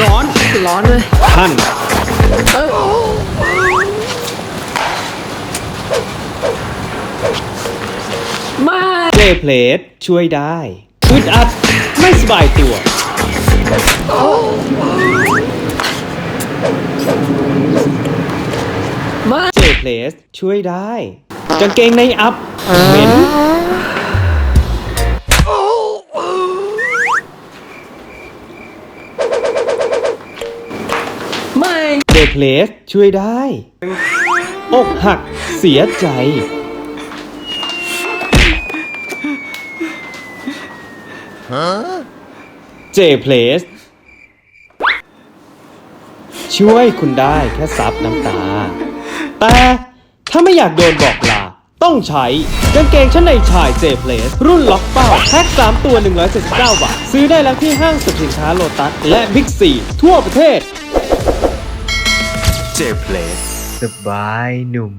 ร้อนร้อนเลยท่านไม่เจเพลสช่วยได้อึดอัดไม่สบายตัวไม่เจเพลสช่วยได้กางเกงในอัพเหม็น ไม่เจเพลสช่วยได้ อกหักเสียใจ เจเพลสช่วยคุณได้แค่ซับน้ำตา แต่ถ้าไม่อยากโดนบอกลาต้องใช้กางเกงชั้นในชายเจเพลสรุ่นล็อกเป้าแพ็ค3 ตัว 179 บาท ซื้อได้แล้วที่ห้างสรรพสินค้าโลตัส และบิ๊กซีทั่วประเทศ เจเพลสสบายหนุ่ม